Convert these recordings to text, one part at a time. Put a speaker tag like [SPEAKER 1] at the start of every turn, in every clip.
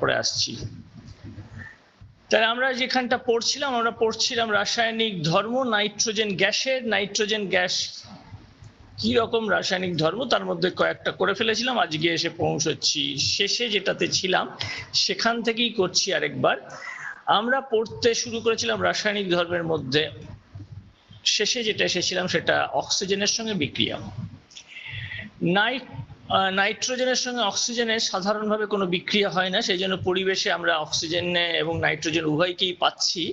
[SPEAKER 1] পরে আসছি। তাহলে আমরা যেখানটা পড়ছিলাম, আমরা পড়ছিলাম রাসায়নিক ধর্ম, নাইট্রোজেন গ্যাসের, নাইট্রোজেন গ্যাস কি রকম রাসায়নিক ধর্ম, তার মধ্যে কয়েকটা করে ফেলেছিলাম, আজকে এসে পৌঁছচ্ছি। শেষে যেটাতে ছিলাম, সেখান থেকেই করছি আরেকবার। আমরা পড়তে শুরু করেছিলাম রাসায়নিক ধর্মের মধ্যে। শেষে যেটা এসেছিলাম, সেটা অক্সিজেনের সঙ্গে বিক্রিয়া। নাইট নাইট্রোজেনের সঙ্গে অক্সিজেনের সাধারণভাবে কোনো বিক্রিয়া হয় না, সেই জন্য পরিবেশে আমরা অক্সিজেন এবং নাইট্রোজেন উভয়কেই পাচ্ছি।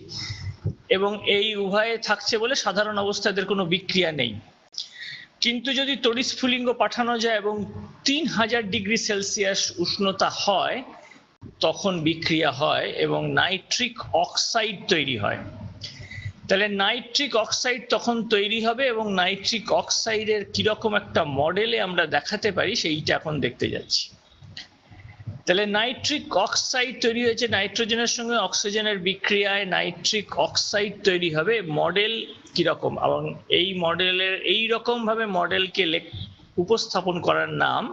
[SPEAKER 1] এবং এই উভয়ে থাকছে বলে সাধারণ অবস্থায় এদের কোনো বিক্রিয়া নেই। কিন্তু যদি তড়িৎস্ফুলিঙ্গ পাঠানো যায় এবং তিন হাজার ডিগ্রি সেলসিয়াস উষ্ণতা হয়, তখন বিক্রিয়া হয় এবং নাইট্রিক অক্সাইড তৈরি হয়। তাহলে নাইট্রিক অক্সাইড তখন তৈরি হবে এবং নাইট্রিক অক্সাইডের কীরকম একটা মডেলে আমরা দেখাতে পারি, সেইটা এখন দেখতে যাচ্ছি। তাহলে নাইট্রিক অক্সাইড তৈরি হয়েছে নাইট্রোজেনের সঙ্গে অক্সিজেনের বিক্রিয়ায় নাইট্রিক অক্সাইড তৈরি হবে মডেল কীরকম এবং এই মডেলের এই রকম ভাবে মডেলকে উপস্থাপন করার নাম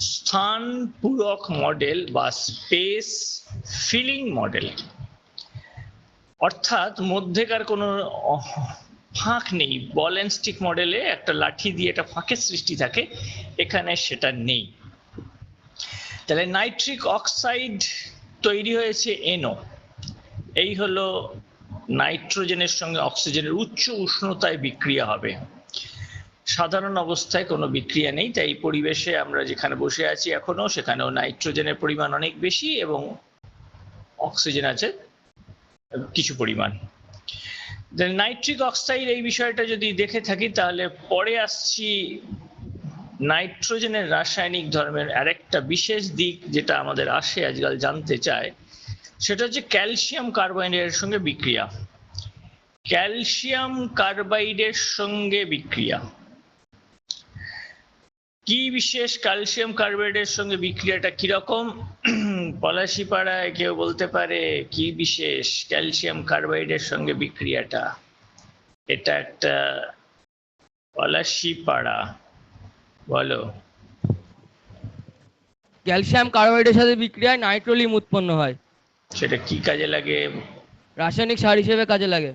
[SPEAKER 1] স্থান পূরক মডেল বা স্পেস ফিলিং মডেল অর্থাৎ মধ্যেকার কোনো ফাঁক নেই। বল অ্যান্ড স্টিক মডেলে একটা লাঠি দিয়ে একটা ফাঁকের সৃষ্টি থাকে, এখানে সেটা নেই। তাহলে নাইট্রিক অক্সাইড তৈরি হয়েছে এনো এই হলো নাইট্রোজেনের সঙ্গে অক্সিজেনের উচ্চ উষ্ণতায় বিক্রিয়া হবে। সাধারণ অবস্থায় কোনো বিক্রিয়া নেই, তাই পরিবেশে আমরা যেখানে বসে আছি এখনও সেখানেও নাইট্রোজেনের পরিমাণ অনেক বেশি এবং অক্সিজেন আছে। কিছু পরিমাণ। নাইট্রিক অক্সাইড এই বিষয়টা যদি দেখে থাকি, তাহলে পরে আসছি নাইট্রোজেনের রাসায়নিক ধর্মের আরেকটা বিশেষ দিক যেটা আমাদের আসে, আজকাল জানতে চায়। সেটা হচ্ছে ক্যালসিয়াম কার্বাইডের সঙ্গে বিক্রিয়া। ক্যালসিয়াম কার্বাইডের সঙ্গে বিক্রিয়া। কি বিশেষ ক্যালসিয়াম কার্বাইডের সঙ্গে বিক্রিয়াটা কীরকম? পলাশিপাড়ায় কেউ বলতে পারে কি বিশেষ ক্যালসিয়াম কার্বাইডের সঙ্গে বিক্রিয়াটা? এটা একটা পলাশিপাড়া। বলো।
[SPEAKER 2] ক্যালসিয়াম কার্বোহাইড্রেটের সাথে বিক্রিয়ায় নাইট্রোলিম উৎপন্ন হয়।
[SPEAKER 1] সেটা কি কাজে লাগে?
[SPEAKER 2] রাসায়নিক সার হিসেবে কাজে লাগে।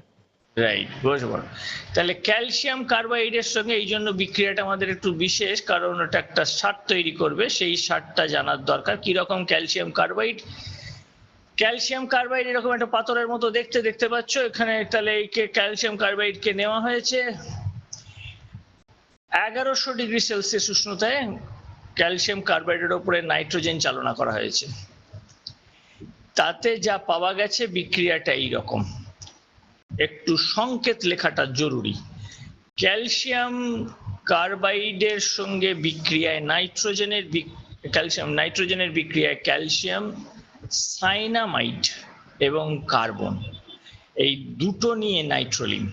[SPEAKER 1] রাইট বুঝতে পারো তাহলে ক্যালসিয়াম কার্বাইডের সঙ্গে এই জন্য বিক্রিয়াটা আমাদের একটু বিশেষ, কারণ ওটা একটা সার তৈরি করবে, সেই সারটা জানার দরকার। কি রকম ক্যালসিয়াম কার্বাইড ক্যালসিয়াম কার্বাইড এরকম একটা পাথরের মতো দেখতে দেখতে পাচ্ছ? এখানে তাহলে এই ক্যালসিয়াম কার্বাইডকে নেওয়া হয়েছে। এগারোশো ডিগ্রি সেলসিয়াস উষ্ণতায় ক্যালসিয়াম কার্বাইডের ওপরে নাইট্রোজেন চালনা করা হয়েছে। তাতে যা পাওয়া গেছে বিক্রিয়াটা এইরকম। একটু সংকেত লেখাটা জরুরি। ক্যালসিয়াম কার্বাইডের সঙ্গে বিক্রিয়ায় নাইট্রোজেনের ক্যালসিয়াম, নাইট্রোজেনের বিক্রিয়ায় ক্যালসিয়াম, সাইনামাইড এবং কার্বন। এই দুটো নিয়ে নাইট্রোলিন।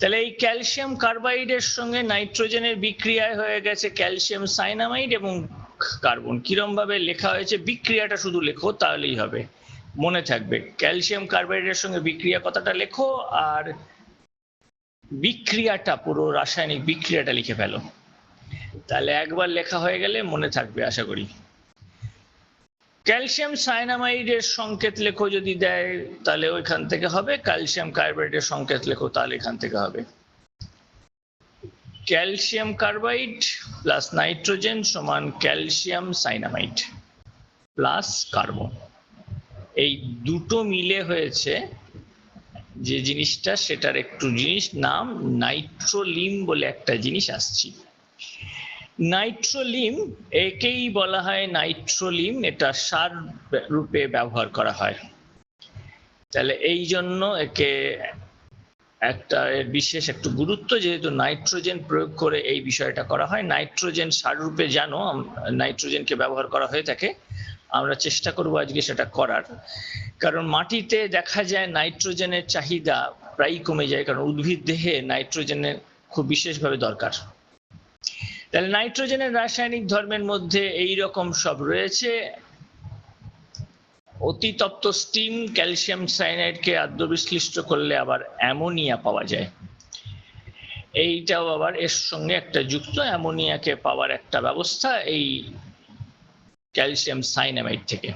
[SPEAKER 1] তাহলে এই ক্যালসিয়াম কার্বাইডের সঙ্গে নাইট্রোজেনের বিক্রিয়ায় হয়ে গেছে ক্যালসিয়াম, সাইনামাইড এবং কার্বন। কিরম ভাবে লেখা হয়েছে, বিক্রিয়াটা শুধু লেখো, তাহলেই হবে। মনে থাকবে। ক্যালসিয়াম কার্বাইডের সঙ্গে বিক্রিয়া কথাটা লেখো, আর বিক্রিয়াটা পুরো রাসায়নিক বিক্রিয়াটা লিখে ফেলো। তাহলে একবার লেখা হয়ে গেলে মনে থাকবে, আশা করি। ক্যালসিয়াম সাইনামাইডের সংকেত লেখো যদি দেয়, তাহলে ওইখান থেকে হবে। ক্যালসিয়াম কার্বাইডের সংকেত লেখো, তাহলে এখান থেকে হবে। ক্যালসিয়াম কার্বাইড প্লাস নাইট্রোজেন সমান ক্যালসিয়াম সাইনামাইড প্লাস কার্বন। এই দুটো মিলে হয়েছে যে জিনিসটা, সেটার একটু জিনিস নাম নাইট্রোলিম বলে একটা জিনিস আসছি। নাইট্রোলিম, একেই বলা হয় নাইট্রোলিম, এটা সার রূপে ব্যবহার করা হয়। তাহলে এই জন্য একে একটা বিশেষ একটু গুরুত্ব, যেহেতু নাইট্রোজেন প্রয়োগ করে এই বিষয়টা করা হয়। নাইট্রোজেন সার রূপে জানো নাইট্রোজেনকে ব্যবহার করা হয়ে থাকে। আমরা চেষ্টা করব আজকে সেটা করার। কারণ মাটিতে দেখা যায় নাইট্রোজেনের চাহিদা প্রায়ই কমে যায়, কারণ উদ্ভিদ দেহে নাইট্রোজেনের খুব বিশেষভাবে দরকার। তাহলে নাইট্রোজেনের রাসায়নিক ধর্মের মধ্যে এই রকম সব রয়েছে। অতিতপ্ত স্টিম ক্যালসিয়াম সাইনাইডকে আদ্যবিশ্লিষ্ট করলে আবার অ্যামোনিয়া পাওয়া যায়। এইটাও আবার এর সঙ্গে একটা যুক্ত, অ্যামোনিয়াকে পাওয়ার একটা ব্যবস্থা। এই ক্যালসিয়াম সাইনামাইড থেকে।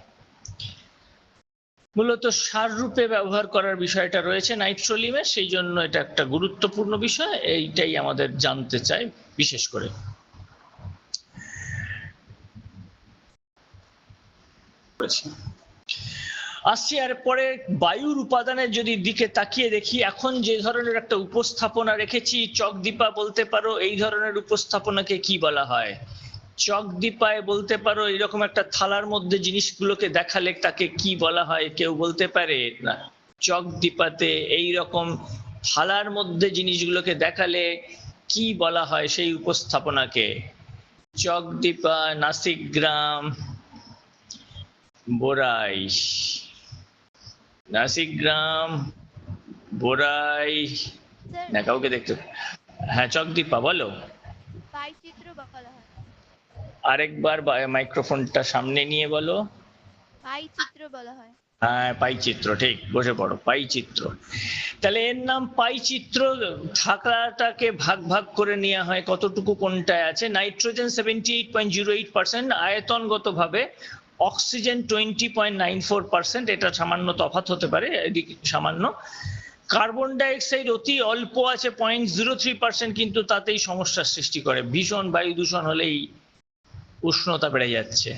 [SPEAKER 1] মূলত সার রূপে ব্যবহার করার বিষয়টা রয়েছে নাইট্রোলিমের সেই জন্য এটা একটা গুরুত্বপূর্ণ বিষয়, এইটাই আমাদের জানতে চাই, বিশেষ করে। আসছি, আর পরে বায়ুর উপাদানের যদি দিকে তাকিয়ে দেখি, এখন যে ধরনের একটা উপস্থাপনা রেখেছি চকদীপা বলতে পারো, এই ধরনের উপস্থাপনাকে কি বলা হয়? চকদীপায় বলতে পারো এরকম একটা থালার মধ্যে জিনিসগুলোকে দেখালে তাকে কি বলা হয় কেউ বলতে পারে? না। চকদীপাতে এই রকম থালার মধ্যে জিনিসগুলোকে দেখালে কি বলা হয় সেই উপস্থাপনাকে? চকদীপা নাসিক গ্রাম বোরাই নাসিক গ্রাম বোরাই না কাউকে দেখতে হ্যাঁ চকদীপা বলো।
[SPEAKER 3] বলা হয়।
[SPEAKER 1] আরেকবার মাইক্রোফোনটা সামনে নিয়ে বলো।
[SPEAKER 3] পাইচিত্র বলা হয়।
[SPEAKER 1] হ্যাঁ পাইচিত্র ঠিক বসে পড়ো পাইচিত্র তাহলে এর নাম পাইচিত্র থাকাটাকে ভাগ ভাগ করে নেওয়া হয় কতটুকু কোনটায় আছে? Nitrogen seventy eight point zero eight percent আয়তনগত ভাবে oxygen twenty point nine four percent এটা সামান্য তফাৎ হতে পারে এদিকে সামান্য। কার্বন ডাইঅক্সাইড অতি অল্প আছে পয়েন্ট জিরো থ্রি পার্সেন্ট কিন্তু তাতেই সমস্যার সৃষ্টি করে। ভীষণ বায়ু দূষণ হলেই উষ্ণতা বেড়ে যাচ্ছে।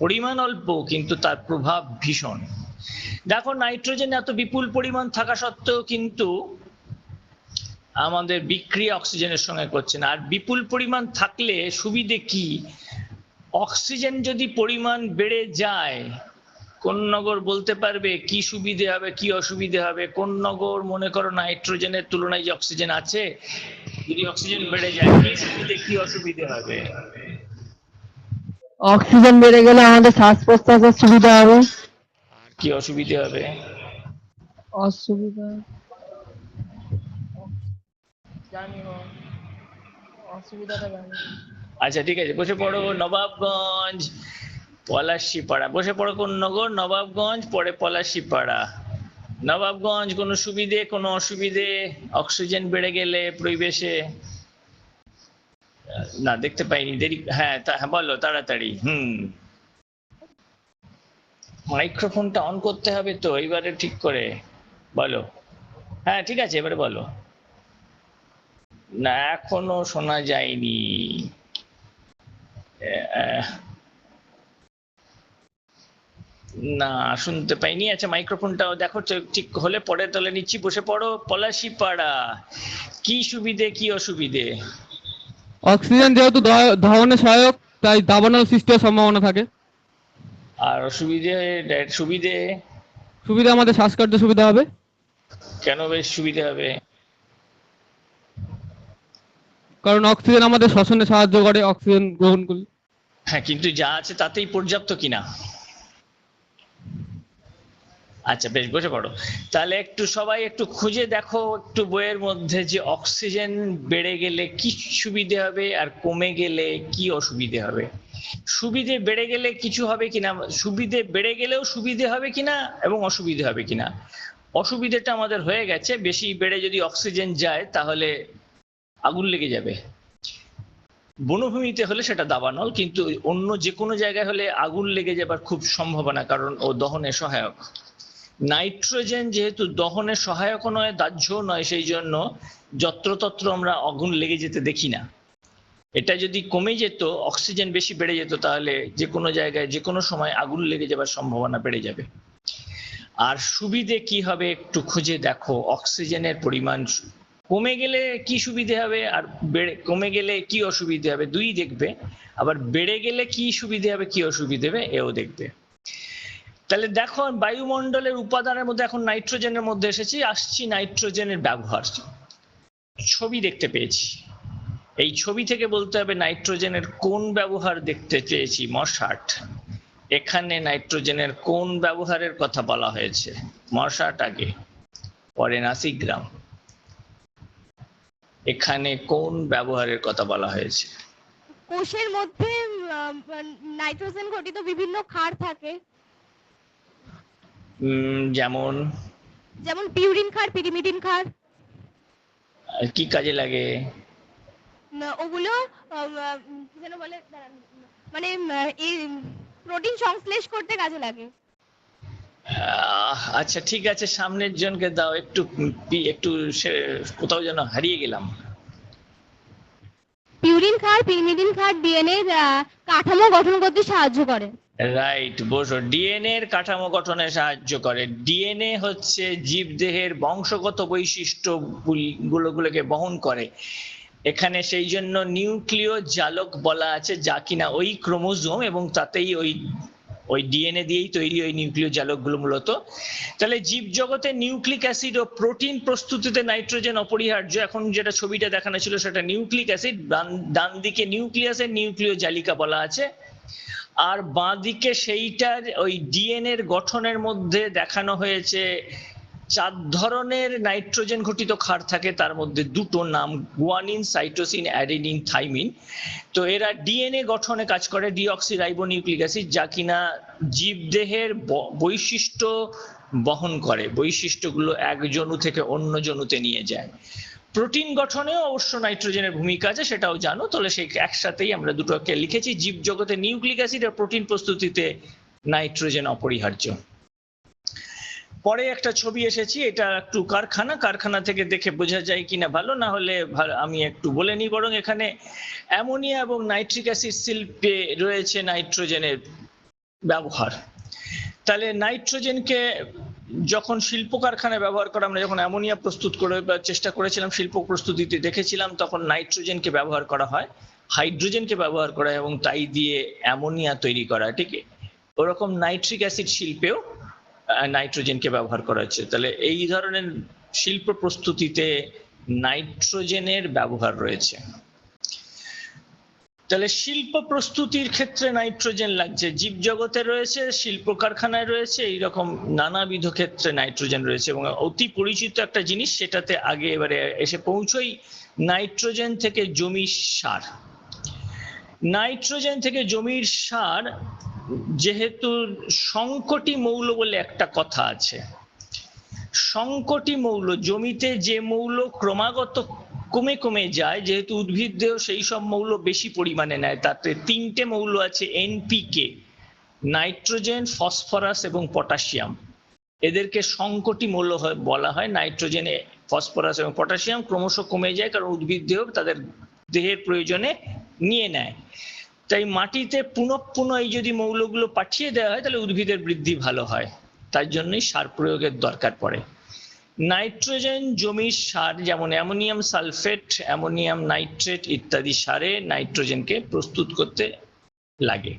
[SPEAKER 1] পরিমাণ অল্প, কিন্তু তার প্রভাব ভীষণ। দেখো, নাইট্রোজেন এত বিপুল পরিমাণ থাকা সত্ত্বেও কিন্তু আমাদের বিক্রিয়া অক্সিজেনের সঙ্গে করছে না। আর বিপুল পরিমাণ থাকলে সুবিধে কি? অক্সিজেন যদি পরিমাণ বেড়ে যায়, কোন নগর বলতে পারবে কি সুবিধে হবে, কি অসুবিধে হবে? কোন নগর, মনে করো নাইট্রোজেনের তুলনায় যে অক্সিজেন আছে, যদি অক্সিজেন বেড়ে যায় কি সুবিধে কি অসুবিধে হবে?
[SPEAKER 2] অক্সিজেন বেড়ে গেলে আমাদের শ্বাস প্রশ্বাসের সুবিধা হবে।
[SPEAKER 1] কি অসুবিধে হবে?
[SPEAKER 2] অসুবিধা? জানি অসুবিধাটা জানি
[SPEAKER 1] আচ্ছা ঠিক আছে। বসে পড়ো নবাবগঞ্জ পলাশিপাড়া। বসে পড়ো কোন নগর নবাবগঞ্জ পরে পলাশিপাড়া। নবাবগঞ্জ কোনো সুবিধে কোনো অসুবিধে? অক্সিজেন বেড়ে গেলে পরিবেশে? না দেখতে পাইনি। দেরি হ্যাঁ তা- হ্যাঁ বলো তাড়াতাড়ি। হুম। মাইক্রোফোনটা অন করতে হবে তো এইবারে ঠিক করে। বলো। হ্যাঁ ঠিক আছে এবারে বলো। না এখনও শোনা যায়নি। না শুনতে পাইনি। আচ্ছা মাইক্রোফোনটাও দেখো ঠিক হলে পরে তলে নিচ্ছি বসে পড়ো। পলাশি পাড়া কি সুবিধে কি অসুবিধে?
[SPEAKER 2] অক্সিজেন যেহেতু দহনে সহায়ক তাই দাবানল সৃষ্টির সম্ভাবনা থাকে।
[SPEAKER 1] আর অসুবিধে সুবিধে?
[SPEAKER 2] সুবিধা আমাদের শ্বাসকার্য সুবিধা হবে।
[SPEAKER 1] কেন বেশ সুবিধা হবে?
[SPEAKER 2] কারণ অক্সিজেন আমাদের শ্বসনে সাহায্য করে অক্সিজেন গ্রহণ করলে।
[SPEAKER 1] হ্যাঁ কিন্তু যা আছে তাতেই পর্যাপ্ত কিনা? আচ্ছা বেশ, বসে পড়ো। তাহলে একটু সবাই একটু খুঁজে দেখো, একটু বইয়ের মধ্যে যে অক্সিজেন বেড়ে গেলে কি সুবিধে হবে আর কমে গেলে কি অসুবিধে হবে। সুবিধে বেড়ে গেলে কিছু হবে কিনা, সুবিধে বেড়ে গেলেও সুবিধে হবে কিনা এবং অসুবিধে হবে কিনা। অসুবিধেটা আমাদের হয়ে গেছে, বেশি বেড়ে যদি অক্সিজেন যায় তাহলে আগুন লেগে যাবে। বনভূমিতে হলে সেটা দাবানল, কিন্তু অন্য যে কোনো জায়গায় হলে আগুন লেগে যাবার খুব সম্ভাবনা, কারণ ও দহনে সহায়ক। নাইট্রোজেন যেহেতু দহনে সহায়ক নয় দাহ্য নয়, সেই জন্য যত্রতত্র আমরা আগুন লেগে যেতে দেখি না। এটা যদি কমে যেত, অক্সিজেন বেশি বেড়ে যেত, তাহলে যে কোনো জায়গায়, যে কোনো সময় আগুন লেগে যাবার সম্ভাবনা বেড়ে যাবে। আর সুবিধে কি হবে একটু খুঁজে দেখো। অক্সিজেনের পরিমাণ কমে গেলে কি সুবিধে হবে, আর বেড়ে, কমে গেলে কি অসুবিধে হবে, দুই দেখবে। আবার বেড়ে গেলে কি সুবিধে হবে, কি অসুবিধে হবে, এও দেখবে। তাহলে দেখো বায়ুমণ্ডলের উপাদানের মধ্যে এখন নাইট্রোজেনের মধ্যে এসেছি, আসছি নাইট্রোজেনের ব্যবহার। ছবি দেখতে পেয়েছি। এই ছবি থেকে বলতে হবে নাইট্রোজেনের কোন ব্যবহার দেখতে চেয়েছি মশাট। এখানে নাইট্রোজেনের কোন ব্যবহারের কথা বলা হয়েছে, মশাট আগে, পরে নাসিগ্রাম। এখানে কোন ব্যবহারের কথা বলা হয়েছে?
[SPEAKER 3] কোষের মধ্যে নাইট্রোজেন ঘটিত বিভিন্ন ক্ষার থাকে।
[SPEAKER 1] যেমন?
[SPEAKER 3] যেমন পিউরিন ক্ষার পিরিমিডিন ক্ষার
[SPEAKER 1] আহ, কি কাজে লাগে?
[SPEAKER 3] উম, ওগুলো কি যেন বলে দাঁড়ান, মানে এই প্রোটিন সংশ্লেষ করতে কাজে লাগে।
[SPEAKER 1] আহ, আচ্ছা ঠিক আছে সামনের জনকে দাও একটু পি- একটু সে- কোথাও যেন হারিয়ে গেলাম।
[SPEAKER 3] পিউরিন ক্ষার পিরিমিডিন ক্ষার ডিএনএ কাঠামো গঠন করতে সাহায্য করে।
[SPEAKER 1] রাইট বসো ডিএনএ এর কাঠামো গঠনে সাহায্য করে। ডিএনএ হচ্ছে জীবদেহের বংশগত বৈশিষ্ট্য গুলি- গুলোগুলোকে বহন করে। এখানে সেই জন্য নিউক্লিয় জালক বলা আছে, যা কিনা ওই ক্রোমোজোম এবং তাতেই ওই ওই ডিএনএ দিয়েই তৈরি ওই নিউক্লিয় জালকগুলো মূলত। তাহলে জীবজগতে নিউক্লিক অ্যাসিড ও প্রোটিন প্রস্তুতিতে নাইট্রোজেন অপরিহার্য। এখন যেটা ছবিটা দেখানো ছিল, সেটা নিউক্লিক অ্যাসিড। ডান দিকে নিউক্লিয়াসের নিউক্লিয় জালিকা বলা আছে। আর বাঁ দিকে সেইটার ওই ডিএনএ এর গঠনের মধ্যে দেখানো হয়েছে, চার ধরনের নাইট্রোজেন ঘটিত ক্ষার থাকে, তার মধ্যে দুটো নাম গুয়ানিন, সাইটোসিন অ্যাডিনিন থাইমিন। তো এরা ডিএনএ গঠনে কাজ করে ডিঅক্সি রাইবোনিউক্লিক অ্যাসিড, যা কিনা জীবদেহের বৈশিষ্ট্য বহন করে। বৈশিষ্ট্যগুলো এক জনু থেকে অন্য জনুতে নিয়ে যায়। প্রোটিন গঠনেও অবশ্য নাইট্রোজেনের ভূমিকা আছে, সেটাও জানো। তাহলে সেই একসাথেই আমরা দুটোকে লিখেছি। জীবজগতে নিউক্লিক অ্যাসিড আর প্রোটিন প্রস্তুতিতে নাইট্রোজেন অপরিহার্য। পরে একটা ছবি এসেছি, এটা একটু কারখানা। কারখানা থেকে দেখে বোঝা যায় কিনা ভালো, না হলে আমি একটু বলে নিই। বরং এখানে অ্যামোনিয়া এবং নাইট্রিক অ্যাসিড শিল্পে রয়েছে নাইট্রোজেনের ব্যবহার। তাহলে নাইট্রোজেনকে যখন শিল্প কারখানায় ব্যবহার করা, আমরা যখন অ্যামোনিয়া প্রস্তুত করে চেষ্টা করেছিলাম শিল্প প্রস্তুতিতে দেখেছিলাম, তখন নাইট্রোজেনকে ব্যবহার করা হয়, হাইড্রোজেনকে ব্যবহার করা হয় এবং তাই দিয়ে অ্যামোনিয়া তৈরি করা, ঠিক? ওরকম নাইট্রিক অ্যাসিড শিল্পেও নাইট্রোজেনকে ব্যবহার করা হচ্ছে। তাহলে এই ধরনের শিল্প প্রস্তুতিতে নাইট্রোজেনের ব্যবহার রয়েছে। তাহলে শিল্প প্রস্তুতির ক্ষেত্রে নাইট্রোজেন লাগছে। জীবজগতে রয়েছে, শিল্প কারখানায় রয়েছে, এইরকম নানাবিধ ক্ষেত্রে নাইট্রোজেন রয়েছে এবং অতি পরিচিত একটা জিনিস সেটাতে আগে এবারে এসে পৌঁছই, নাইট্রোজেন থেকে জমির সার। নাইট্রোজেন থেকে জমির সার যেহেতু সংকটি মৌল বলে একটা কথা আছে। সংকটি মৌল, জমিতে যে মৌল ক্রমাগত কমে কমে যায়, যেহেতু উদ্ভিদ দেহ সেই সব মৌল বেশি পরিমাণে নেয়। তাতে তিনটে মৌল আছে এনপিকে নাইট্রোজেন, ফসফরাস এবং পটাশিয়াম। এদেরকে সংকটি মৌল বলা হয়, নাইট্রোজেন ফসফরাস এবং পটাশিয়াম। ক্রমশ কমে যায় কারণ উদ্ভিদ দেহ তাদের দেহের প্রয়োজনে নিয়ে নেয়। তাই মাটিতে পুনঃ পুনঃ এই যদি মৌলগুলো পাঠিয়ে দেওয়া হয়, তাহলে উদ্ভিদের বৃদ্ধি ভালো হয়। তার জন্যই সার প্রয়োগের দরকার পড়ে। নাইট্রোজেন জমির সার, যেমন অ্যামোনিয়াম সালফেট, অ্যামোনিয়াম নাইট্রেট ইত্যাদি সারে নাইট্রোজেনকে প্রস্তুত করতে লাগে।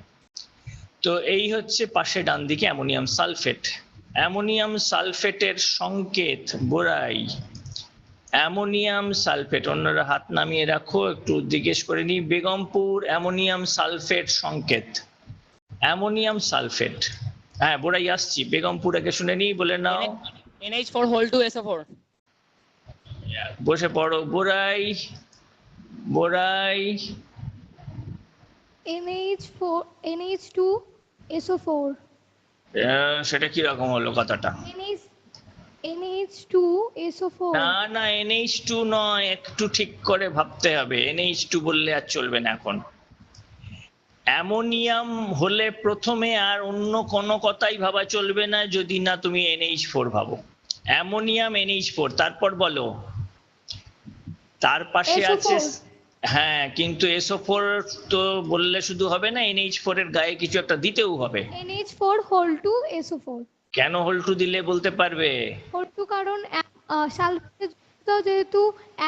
[SPEAKER 1] তো এই হচ্ছে পাশে ডান দিকে অ্যামোনিয়াম সালফেট। অ্যামোনিয়াম সালফেটের সংকেত বোরাই অ্যামোনিয়াম সালফেট, অন্যরা হাত নামিয়ে রাখো, একটু জিজ্ঞেস করে নিই। বেগমপুর, অ্যামোনিয়াম সালফেট সংকেত। Ammonium sulphate. হ্যাঁ বোরাই আসছি। বেগমপুর আগে শুনে নিই, বলে নাও।
[SPEAKER 4] NH4 whole 2 SO4.
[SPEAKER 1] বসে পড়ো বোরাই বোরাই
[SPEAKER 5] NH4 NH2 SO4
[SPEAKER 1] আহ, সেটা কি রকম হলো কথাটা?
[SPEAKER 5] NH NH2 SO4
[SPEAKER 1] না না এনএইচ টু নয় একটু ঠিক করে ভাবতে হবে। এনএইচ টু বললে আর চলবে না এখন। অ্যামোনিয়াম হলে প্রথমে আর অন্য কোনো কথাই ভাবা চলবে না যদি না তুমি এনএইচ ফোর ভাবো। অ্যামোনিয়াম এনএইচ ফোর তারপর বলো। তার পাশে আছে হ্যাঁ কিন্তু এসও ফোর তো বললে শুধু হবে না এনএইচ ফোর এর গায়ে কিছু একটা দিতেও হবে।
[SPEAKER 5] NH4 whole 2 SO4
[SPEAKER 1] কেন হোল টু দিলে বলতে পারবে?
[SPEAKER 5] Whole 2 কারণ সালফেট যেহেতু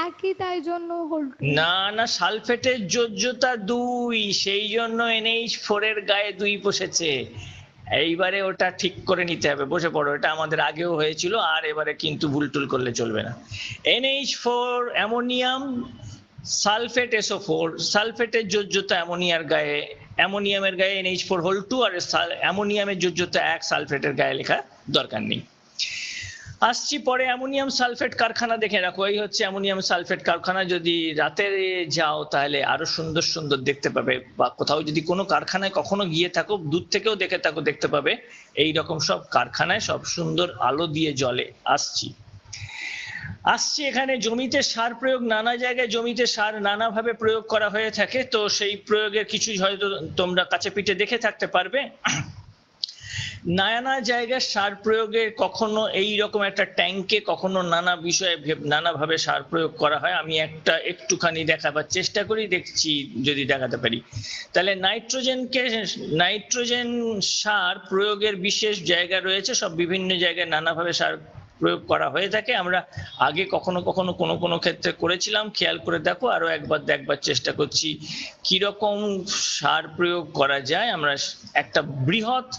[SPEAKER 5] একই, তাই জন্য 2
[SPEAKER 1] না না, সালফেটের যোজ্যতা দুই, সেই জন্য এনএইচ ফোর এর গায়ে দুই বসেছে এইবারে ওটা ঠিক করে নিতে হবে। বসে পড়ো, এটা আমাদের আগেও হয়েছিল, আর এবারে কিন্তু ভুল টুল করলে চলবে না। NH four ammonium, sulphate SO four সালফেটের যোজ্যতা অ্যামোনিয়ার গায়ে, অ্যামোনিয়ামের গায়ে এনএইচ ফোর হোল টু আর অ্যামোনিয়ামের যোজ্যতা এক, সালফেটের গায়ে লেখা দরকার নেই। আসছি পরে অ্যামোনিয়াম সালফেট কারখানা দেখে রাখো। এই হচ্ছে অ্যামোনিয়াম সালফেট কারখানা। যদি রাতে যাও তাহলে আরও সুন্দর সুন্দর দেখতে পাবে। বা কোথাও যদি কোনো কারখানায় কখনো গিয়ে থাকো, দূর থেকেও দেখে থাকো, দেখতে পাবে। এই রকম সব কারখানায় সব সুন্দর আলো দিয়ে জলে আসছি। আসছি এখানে জমিতে সার প্রয়োগ। নানা জায়গায় জমিতে সার নানাভাবে প্রয়োগ করা হয়ে থাকে। তো সেই প্রয়োগের কিছু হয়তো তোমরা কাছে পিঠে দেখে থাকতে পারবে। নানা জায়গায় সার প্রয়োগে কখনো এই রকম একটা ট্যাঙ্কে কখনো নানা বিষয়ে ভেব- নানাভাবে সার প্রয়োগ করা হয়। আমি একটা একটুখানি দেখাবার চেষ্টা করি, দেখছি যদি দেখাতে পারি। তাহলে নাইট্রোজেনকে নাইট্রোজেন সার প্রয়োগের বিশেষ জায়গা রয়েছে। সব বিভিন্ন জায়গায় নানাভাবে সার প্রয়োগ করা হয়ে থাকে। আমরা আগে কখনো কখনো কোনো কোনো ক্ষেত্রে করেছিলাম। খেয়াল করে দেখো, আরও একবার দেখবার চেষ্টা করছি, কীরকম সার প্রয়োগ করা যায়। আমরা একটা বৃহৎ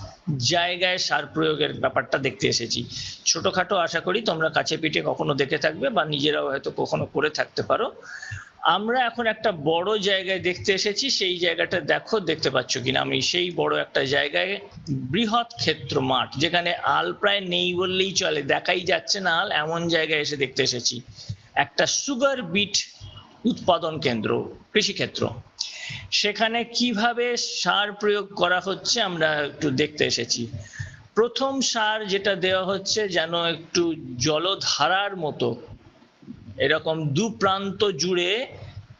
[SPEAKER 1] জায়গায় সার প্রয়োগের ব্যাপারটা দেখতে এসেছি। ছোটখাটো আশা করি তোমরা কাছে পিঠে কখনো দেখে থাকবে বা নিজেরাও হয়তো কখনো করে থাকতে পারো। আমরা এখন একটা বড় জায়গায় দেখতে এসেছি, সেই জায়গাটা দেখো, দেখতে পাচ্ছ কিনা? আমি সেই বড় একটা জায়গায় বৃহৎ ক্ষেত্র মাঠ, যেখানে আল প্রায় নেই বললেই চলে, দেখাই যাচ্ছে না আল, এমন জায়গায় এসে দেখতে এসেছি। একটা সুগার বিট উৎপাদন কেন্দ্র, কৃষিক্ষেত্র। সেখানে কীভাবে সার প্রয়োগ করা হচ্ছে আমরা একটু দেখতে এসেছি। প্রথম সার যেটা দেওয়া হচ্ছে যেন একটু জলধারার মতো এরকম দু প্রান্ত জুড়ে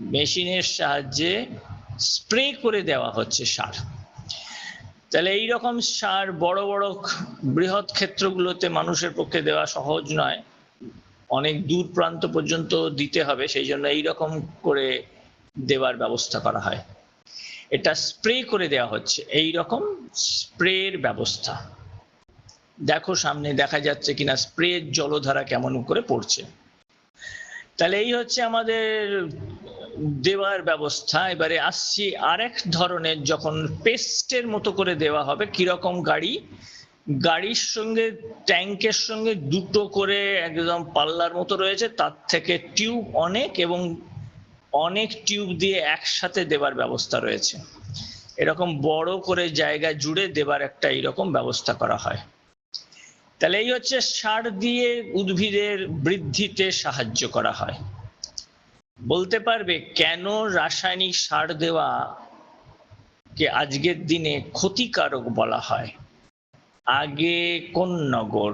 [SPEAKER 1] মেশিনের সাহায্যে স্প্রে করে দেওয়া হচ্ছে সার। তাহলে এই রকম সার বড় বড় বৃহৎ ক্ষেত্রগুলোতে মানুষের পক্ষে দেওয়া সহজ নয়। অনেক দূর প্রান্ত পর্যন্ত দিতে হবে, সেই জন্য এই রকম করে দেওয়ার ব্যবস্থা করা হয়। এটা স্প্রে করে দেওয়া হচ্ছে এই রকম স্প্রের ব্যবস্থা। দেখো সামনে দেখা যাচ্ছে কিনা, স্প্রের জলধারা কেমন করে পড়ছে। তাহলে এই হচ্ছে আমাদের দেওয়ার ব্যবস্থা। এবারে আসছি আরেক ধরনের, যখন পেস্টের মতো করে দেওয়া হবে, কীরকম গাড়ি? গাড়ির সঙ্গে, ট্যাঙ্কের সঙ্গে দুটো করে একদম পাল্লার মতো রয়েছে, তার থেকে টিউব অনেক এবং অনেক টিউব দিয়ে একসাথে দেবার ব্যবস্থা রয়েছে। এরকম বড় করে জায়গা জুড়ে দেবার একটা এরকম ব্যবস্থা করা হয়। তাহলে এই হচ্ছে সার দিয়ে উদ্ভিদের বৃদ্ধিতে সাহায্য করা হয়। বলতে পারবে কেন রাসায়নিক সার দেওয়া কে আজকের দিনে ক্ষতিকারক বলা হয়? আগে কোন নগর?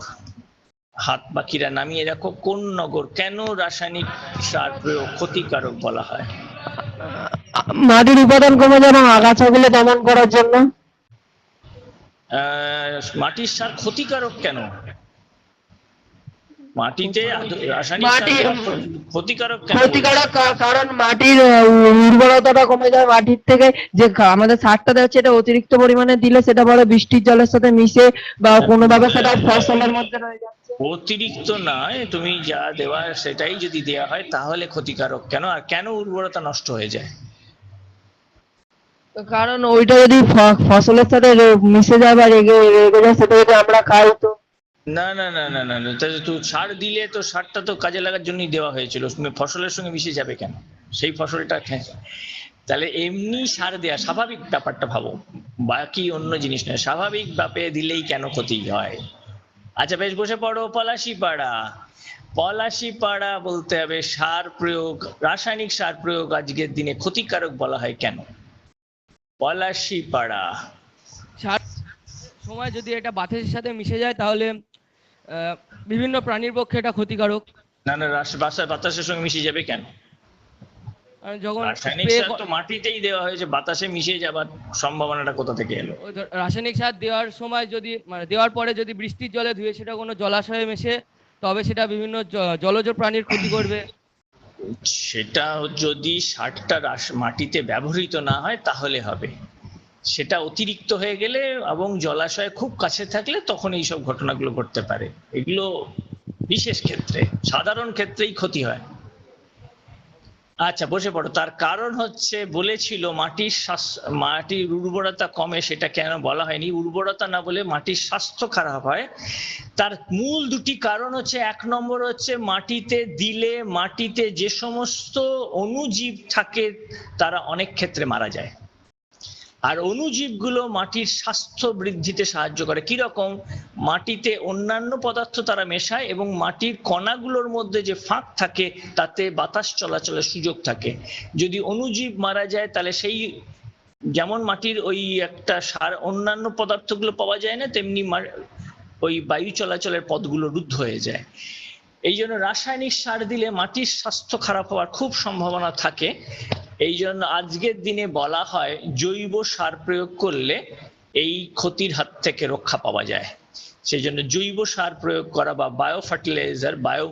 [SPEAKER 1] হাত বাকিরা নামিয়ে রাখো, কোন নগর? কেন রাসায়নিক সার প্রয়োগ ক্ষতিকারক বলা হয়?
[SPEAKER 6] মাটির উপাদান কমে যেন আগাছাগুলো দমন করার জন্য
[SPEAKER 1] মাটির সার ক্ষতিকারক কেন? মাটিতে ক্ষতিকারক
[SPEAKER 6] ক্ষতিকারক কারণ মাটির উর্বরতাটা কমে যায় মাটির থেকে। যে আমাদের সারটা দেওয়া এটা অতিরিক্ত পরিমাণে দিলে সেটা পরে বৃষ্টির জলের সাথে মিশে বা কোনোভাবে সেটা ফসলের মধ্যে রয়ে যাচ্ছে।
[SPEAKER 1] অতিরিক্ত নয় তুমি যা দেওয়া সেটাই যদি দেওয়া হয় তাহলে ক্ষতিকারক কেন? আর কেন উর্বরতা নষ্ট হয়ে যায়?
[SPEAKER 6] কারণ ওইটা যদি ফসলের সাথে মিশে যায় বা রেগে রেগে যায়, সেটা যদি আমরা খাই তো?
[SPEAKER 1] না না না না না তো সার দিলে তো সারটা তো কাজে লাগার জন্যই দেওয়া হয়েছিল। ফসলের সঙ্গে মিশে যাবে কেন? সেই ফসলটা তাহলে এমনি সার দেয়া, স্বাভাবিক ব্যাপারটা ভাবো। বাকি অন্য জিনিস নয়, স্বাভাবিক ব্যাপে দিলেই কেন ক্ষতি হয়? আচ্ছা বেশ, বসে পড়ো পলাশি পাড়া পলাশি পাড়া বলতে হবে সার প্রয়োগ, রাসায়নিক সার প্রয়োগ আজকের দিনে ক্ষতিকারক বলা হয় কেন? পলাশি পাড়া।
[SPEAKER 2] সময় যদি এটা বাতাসের সাথে মিশে যায় তাহলে বিভিন্ন প্রাণীর পক্ষে এটা ক্ষতিকারক।
[SPEAKER 1] না না বাতাসের সঙ্গে মিশে যাবে কেন?
[SPEAKER 2] যখন
[SPEAKER 1] রাসায়নিক সার তো মাটিতেই দেওয়া হয়েছে বাতাসে মিশে যাবার সম্ভাবনাটা কোথা থেকে এলো?
[SPEAKER 2] রাসায়নিক সার দেওয়ার সময় যদি মানে দেওয়ার পরে যদি বৃষ্টির জলে ধুয়ে সেটা কোনো জলাশয়ে মেশে তবে সেটা বিভিন্ন জলজ প্রাণীর ক্ষতি করবে।
[SPEAKER 1] সেটা যদি সারটা মাটিতে ব্যবহৃত না হয়, তাহলে হবে। সেটা অতিরিক্ত হয়ে গেলে এবং জলাশয়ে খুব কাছে থাকলে তখন এইসব ঘটনাগুলো ঘটতে পারে। এগুলো বিশেষ ক্ষেত্রে, সাধারণ ক্ষেত্রেই ক্ষতি হয়। আচ্ছা বসে পড়ো। তার কারণ হচ্ছে বলেছিল মাটির মাটির উর্বরতা কমে, সেটা কেন বলা হয়নি? উর্বরতা না বলে মাটির স্বাস্থ্য খারাপ হয়। তার মূল দুটি কারণ হচ্ছে, এক নম্বর হচ্ছে মাটিতে দিলে, মাটিতে যে সমস্ত অনুজীব থাকে, তারা অনেক ক্ষেত্রে মারা যায়। আর অণুজীবগুলো মাটির স্বাস্থ্য বৃদ্ধিতে সাহায্য করে। কীরকম? মাটিতে অন্যান্য পদার্থ তারা মেশায় এবং মাটির কণাগুলোর মধ্যে যে ফাঁক থাকে, তাতে বাতাস চলাচলের সুযোগ থাকে। যদি অণুজীব মারা যায়, তাহলে সেই যেমন মাটির ওই একটা সার অন্যান্য পদার্থগুলো পাওয়া যায় না, তেমনি ওই বায়ু চলাচলের পথগুলো রুদ্ধ হয়ে যায়। এই জন্য রাসায়নিক সার দিলে মাটির স্বাস্থ্য খারাপ হওয়ার খুব সম্ভাবনা থাকে। এই জন্য আজকের দিনে বলা হয় জৈব সার প্রয়োগ করলে এই ক্ষতির হাত থেকে রক্ষা পাওয়া যায়। সেই জন্য জৈব সার প্রয়োগ করা বা bio fertiliser bio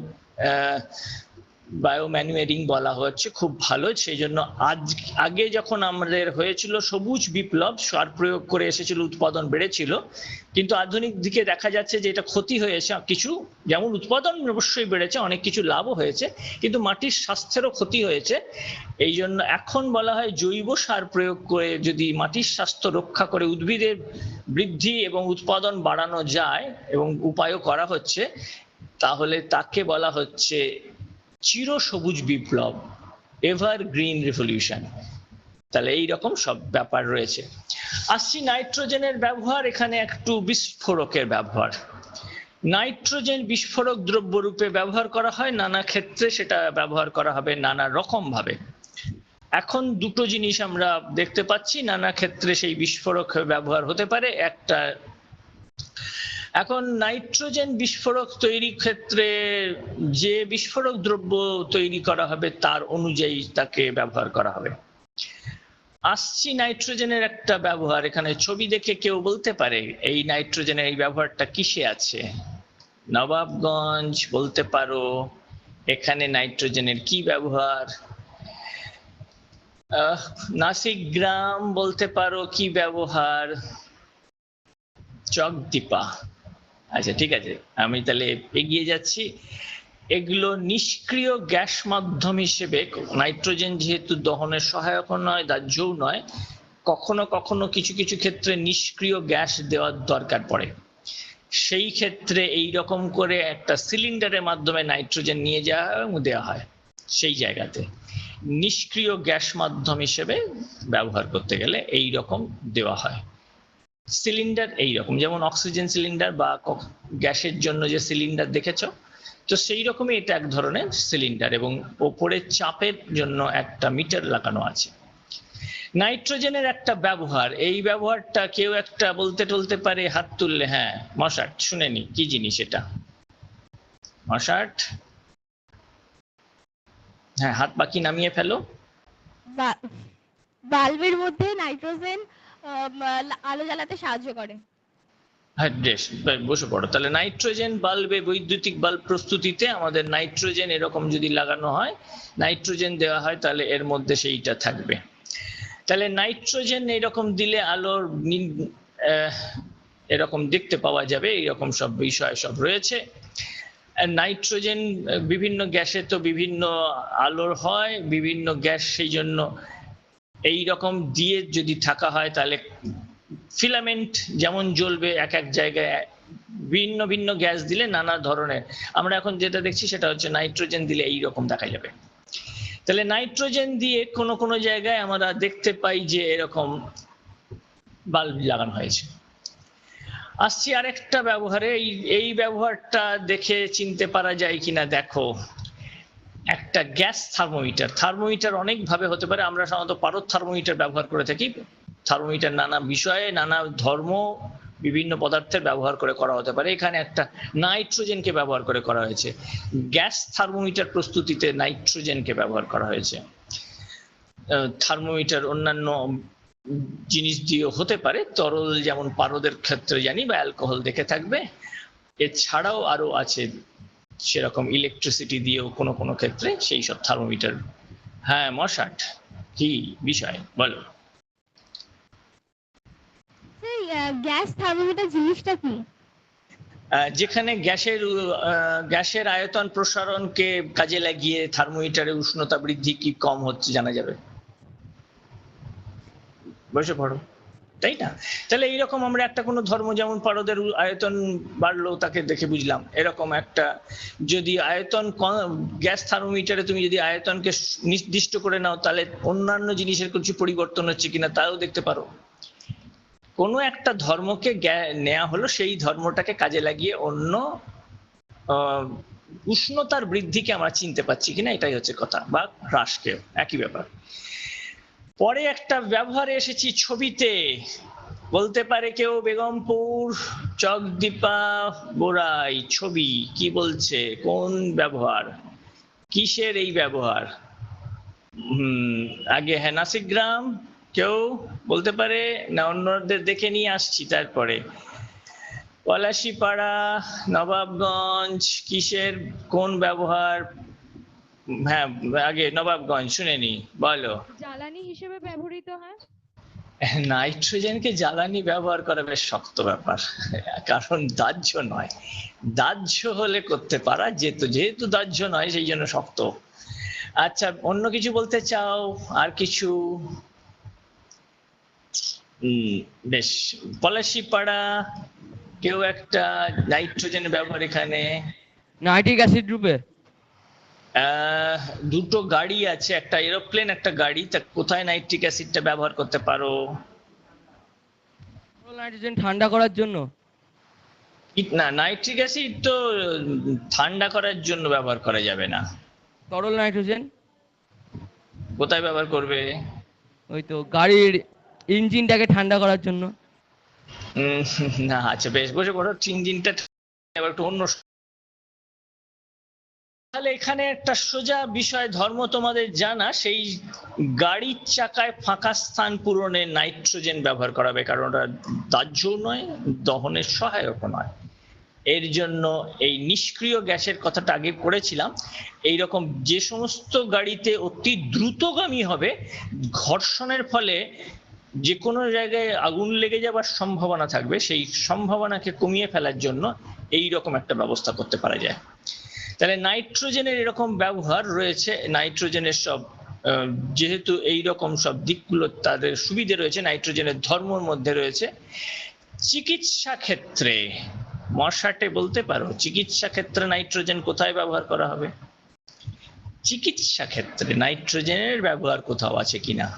[SPEAKER 1] bio manuring বলা হচ্ছে, খুব ভালো। সেই জন্য আজ, আগে যখন আমাদের হয়েছিল সবুজ বিপ্লব, সার প্রয়োগ করে এসেছিল, উৎপাদন বেড়েছিল। কিন্তু আধুনিক দিকে দেখা যাচ্ছে যে এটা ক্ষতি হয়েছে কিছু। যেমন উৎপাদন অবশ্যই বেড়েছে, অনেক কিছু লাভও হয়েছে, কিন্তু মাটির স্বাস্থ্যেরও ক্ষতি হয়েছে। এই জন্য এখন বলা হয় জৈব সার প্রয়োগ করে যদি মাটির স্বাস্থ্য রক্ষা করে উদ্ভিদের বৃদ্ধি এবং উৎপাদন বাড়ানো যায় এবং উপায়ও করা হচ্ছে, তাহলে তাকে বলা হচ্ছে চির সবুজ বিপ্লব এভার গ্রিন রেভলিউশন তাহলে এই রকম সব ব্যাপার রয়েছে। আসছি নাইট্রোজেনের ব্যবহার, এখানে একটু বিস্ফোরকের ব্যবহার। নাইট্রোজেন বিস্ফোরক দ্রব্য রূপে ব্যবহার করা হয়, নানা ক্ষেত্রে সেটা ব্যবহার করা হবে নানা রকম ভাবে এখন দুটো জিনিস আমরা দেখতে পাচ্ছি, নানা ক্ষেত্রে সেই বিস্ফোরক ব্যবহার হতে পারে। একটা এখন নাইট্রোজেন বিস্ফোরক তৈরির ক্ষেত্রে যে বিস্ফোরক দ্রব্য তৈরি করা হবে, তার অনুযায়ী তাকে ব্যবহার করা হবে। আসছি নাইট্রোজেনের একটা ব্যবহার। এখানে ছবি দেখে কেউ বলতে পারে, এই নাইট্রোজেনের এই ব্যবহারটা কিসে আছে? নবাবগঞ্জ, বলতে পারো, এখানে নাইট্রোজেনের কি ব্যবহার? নাসিক গ্রাম বলতে পারো, কি ব্যবহার? চকদীপা। আচ্ছা ঠিক আছে। আমি তাহলে এগিয়ে যাচ্ছি। এগুলো নিষ্ক্রিয় গ্যাস মাধ্যম হিসেবে নাইট্রোজেন যেহেতু দহনের সহায়ক নয়, দাহ্যও নয়, কখনো কখনো কিছু কিছু ক্ষেত্রে নিষ্ক্রিয় গ্যাস দেওয়ার দরকার পড়ে। সেই ক্ষেত্রে এই রকম করে একটা সিলিন্ডারের মাধ্যমে নাইট্রোজেন নিয়ে যাওয়া এবং দেওয়া হয় সেই জায়গাতে। নিষ্ক্রিয় গ্যাস মাধ্যম হিসেবে ব্যবহার করতে গেলে এই রকম দেওয়া হয়। সিলিন্ডার এই রকম যেমন অক্সিজেন সিলিন্ডার বা গ্যাসের জন্য যে সিলিন্ডার দেখেছ? তো সেই রকমই এটা এক ধরনের সিলিন্ডার এবং ওপরে চাপের জন্য একটা মিটার লাগানো আছে। নাইট্রোজেনের একটা ব্যবহার, এই ব্যবহারটা কেউ একটা বলতে টলতে পারে, হাত তুললে হ্যাঁ মশাট শুনেনি কি জিনিস এটা? মশাট? হ্যাঁ হাত বাকি নামিয়ে ফেলো।
[SPEAKER 3] বাল্বের মধ্যে নাইট্রোজেন আলো জ্বালাতে সাহায্য করে।
[SPEAKER 1] হ্যাঁ বসে পড়ো। তাহলে নাইট্রোজেন বাল্বে বৈদ্যুতিক বাল্ব প্রস্তুতিতে আমাদের নাইট্রোজেন এরকম যদি লাগানো হয়, নাইট্রোজেন দেওয়া হয়, তাহলে এর মধ্যে সেইটা থাকবে। তাহলে নাইট্রোজেন এরকম দিলে আলোর এরকম দেখতে পাওয়া যাবে, এইরকম সব বিষয় সব রয়েছে। নাইট্রোজেন বিভিন্ন গ্যাসে তো বিভিন্ন আলোর হয়, বিভিন্ন গ্যাস সেই জন্য এই রকম দিয়ে যদি থাকা হয়, তাহলে ফিলামেন্ট যেমন জ্বলবে এক এক জায়গায়, ভিন্ন ভিন্ন গ্যাস দিলে নানা ধরনের। আমরা এখন যেটা দেখছি সেটা হচ্ছে নাইট্রোজেন দিলে এই রকম দেখা যাবে। তাহলে নাইট্রোজেন দিয়ে কোনো কোনো জায়গায় আমরা দেখতে পাই যে এরকম বাল্ব লাগানো হয়েছে। আসছি আরেকটা ব্যবহারে। এই এই ব্যবহারটা দেখে চিনতে পারা যায় কিনা, দেখো। একটা গ্যাস থার্মোমিটার। থার্মোমিটার অনেক ভাবে হতে পারে, আমরা সাধারণত পারদ থার্মোমিটার ব্যবহার করে থাকি। থার্মোমিটার নানা বিষয়ে নানা ধর্ম, বিভিন্ন পদার্থের ব্যবহার করে করা হতে পারে। এখানে একটা নাইট্রোজেনকে ব্যবহার করে করা হয়েছে। গ্যাস থার্মোমিটার প্রস্তুতিতে নাইট্রোজেনকে ব্যবহার করা হয়েছে। থার্মোমিটার অন্যান্য জিনিস দিয়ে হতে পারে। তরল যেমন পারদের ক্ষেত্রে জানি বা অ্যালকোহল দেখে থাকবে। এছাড়াও আরও আছে সেরকম ইলেকট্রিসিটি দিয়েও কোনো কোনো ক্ষেত্রে সেই সব থার্মোমিটার হ্যাঁ মশাট। কি বিষয়? বলো।
[SPEAKER 3] গ্যাস থার্মোমিটার জিনিসটা কি?
[SPEAKER 1] যেখানে গ্যাসের গ্যাসের আয়তন প্রসারণকে কাজে লাগিয়ে থার্মোমিটারের উষ্ণতা বৃদ্ধি কি কম হচ্ছে জানা যাবে? বসে পড়ো। তাই না? তাহলে এইরকম আমরা একটা কোনো ধর্ম, যেমন পারদের আয়তন বাড়লো তাকে দেখে বুঝলাম। এরকম একটা যদি আয়তন গ্যাস থার্মোমিটারে তুমি যদি আয়তনকে নির্দিষ্ট করে নাও, তাহলে অন্যান্য জিনিসের কিছু পরিবর্তন হচ্ছে কিনা তাও দেখতে পারো। কোনো একটা ধর্মকে নেওয়া হলো, সেই ধর্মটাকে কাজে লাগিয়ে অন্য উষ্ণতার বৃদ্ধিকে আমরা চিনতে পারছি কিনা, এটাই হচ্ছে কথা, বা হ্রাসকে একই ব্যাপার। পরে একটা ব্যবহারে এসেছি ছবিতে। বলতে পারে কেউ বেগমপুর চকদীপা বোরাই ছবি, কি বলছে? কোন ব্যবহার? কিসের এই ব্যবহার? আগে হ্যাঁ নাসিক গ্রাম, কেউ বলতে পারে, না অন্যদের দেখে নিয়ে আসছি তারপরে। পলাশিপাড়া, নবাবগঞ্জ, কিসের কোন ব্যবহার? হ্যাঁ আগে নবাবগঞ্জ শুনে নি বলো।
[SPEAKER 5] জ্বালানি হিসেবে ব্যবহৃত হয়?
[SPEAKER 1] নাইট্রোজেনকে জ্বালানি ব্যবহার করা বেশ শক্ত ব্যাপার কারণ দাহ্য নয়। দাহ্য হলে করতে পারা যেত যেহেতু দাহ্য নয় সেই জন্য শক্ত। আচ্ছা অন্য কিছু বলতে চাও? আর কিছু? বেশ পলাশি পাড়া কেউ একটা নাইট্রোজেন ব্যবহার এখানে?
[SPEAKER 2] নাইট্রিক অ্যাসিড রূপে।
[SPEAKER 1] দুটো গাড়ি আছে একটা এরোপ্লেন একটা গাড়ি। তা কোথায় নাইট্রিক অ্যাসিডটা ব্যবহার করতে পারো?
[SPEAKER 2] নাইট্রোজেন ঠান্ডা করার জন্য?
[SPEAKER 1] না নাইট্রিক অ্যাসিড তো ঠান্ডা করার জন্য ব্যবহার করা যাবে না।
[SPEAKER 2] তরল নাইট্রোজেন
[SPEAKER 1] কোথায় ব্যবহার করবে?
[SPEAKER 2] ওই তো গাড়ির ইঞ্জিনটাকে ঠান্ডা করার জন্য।
[SPEAKER 1] না আচ্ছা বেশ বসে পড়ো। ইঞ্জিনটা একটু অন্য তাহলে এখানে একটা সোজা বিষয়, ধর্ম তোমাদের জানা, সেই গাড়ির চাকায় ফাঁকা স্থান পূরণে নাইট্রোজেন ব্যবহার করাবে কারণ ওটা দাহ্যও নয়, দহনের সহায়ক নয়। এর জন্য এই নিষ্ক্রিয় গ্যাসের কথাটা আগে করেছিলাম এই রকম যে সমস্ত গাড়িতে অতি দ্রুতগামী হবে, ঘর্ষণের ফলে যে কোনো জায়গায় আগুন লেগে যাবার সম্ভাবনা থাকবে, সেই সম্ভাবনাকে কমিয়ে ফেলার জন্য এই রকম একটা ব্যবস্থা করতে পারা যায়। তাহলে নাইট্রোজেনের এরকম ব্যবহার রয়েছে, নাইট্রোজেনের সব যেহেতু এই রকম সব দিকগুলো তাদের সুবিধে রয়েছে, নাইট্রোজেনের ধর্মর মধ্যে রয়েছে, চিকিৎসা ক্ষেত্রে, মশাটে বলতে পারো, চিকিৎসা ক্ষেত্রে নাইট্রোজেন কোথায় ব্যবহার করা হবে? চিকিৎসা ক্ষেত্রে নাইট্রোজেনের ব্যবহার কোথাও আছে কিনা?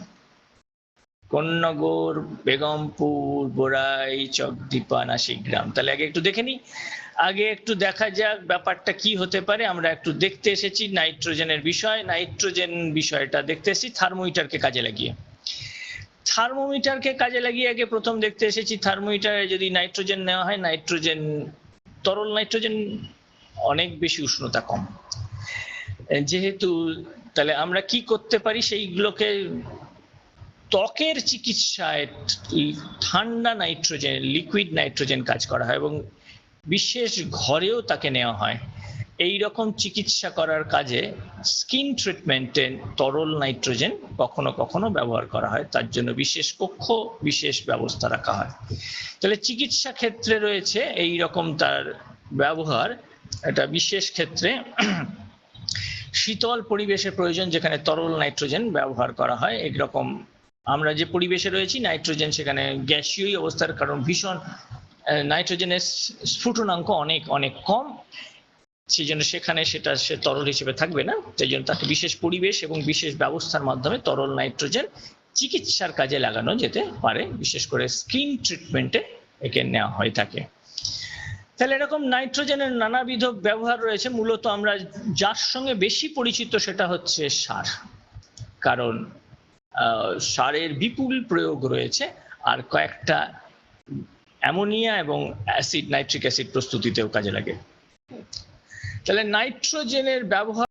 [SPEAKER 1] কন্যগর বেগমপুর বোরাই চকদীপা নাসিকগ্রাম তাহলে আগে একটু দেখে নিই। আগে একটু দেখা যাক ব্যাপারটা কি হতে পারে। আমরা একটু দেখতে এসেছি নাইট্রোজেনের বিষয়। নাইট্রোজেন বিষয়টা দেখতে এসেছি, থার্মোমিটারকে কাজে লাগিয়ে। থার্মোমিটারকে কাজে লাগিয়ে আগে প্রথম দেখতে এসেছি, থার্মোমিটারে যদি নাইট্রোজেন নেওয়া হয়, নাইট্রোজেন, তরল নাইট্রোজেন অনেক বেশি উষ্ণতা কম। যেহেতু তাহলে আমরা কি করতে পারি, সেইগুলোকে ত্বকের চিকিৎসায় ঠান্ডা নাইট্রোজেন লিকুইড নাইট্রোজেন কাজ করা হয় এবং বিশেষ ঘরেও তাকে নেওয়া হয়। এই রকম চিকিৎসা করার কাজে স্কিন ট্রিটমেন্টে তরল নাইট্রোজেন কখনো কখনো ব্যবহার করা হয়। তার জন্য বিশেষ কক্ষ, বিশেষ ব্যবস্থা রাখা হয়। তাহলে চিকিৎসা ক্ষেত্রে রয়েছে এই রকম তার ব্যবহার। এটা বিশেষ ক্ষেত্রে শীতল পরিবেশের প্রয়োজন যেখানে তরল নাইট্রোজেন ব্যবহার করা হয়। এইরকম আমরা যে পরিবেশে রয়েছি, নাইট্রোজেন সেখানে গ্যাসীয় অবস্থার কারণ ভীষণ নাইট্রোজেনের স্ফুটনাঙ্ক অনেক অনেক কম। সেই জন্য সেখানে সেটা, সে তরল হিসেবে থাকবে না। সেই জন্য তাকে বিশেষ পরিবেশ এবং বিশেষ ব্যবস্থার মাধ্যমে তরল নাইট্রোজেন চিকিৎসার কাজে লাগানো যেতে পারে। বিশেষ করে স্কিন ট্রিটমেন্টে একে নেওয়া হয়ে থাকে। তাহলে এরকম নাইট্রোজেনের নানাবিধ ব্যবহার রয়েছে। মূলত আমরা যার সঙ্গে বেশি পরিচিত সেটা হচ্ছে সার। কারণ সারের বিপুল প্রয়োগ রয়েছে। আর কয়েকটা অ্যামোনিয়া এবং অ্যাসিড নাইট্রিক অ্যাসিড প্রস্তুতিতেও কাজে লাগে। তাহলে নাইট্রোজেনের ব্যবহার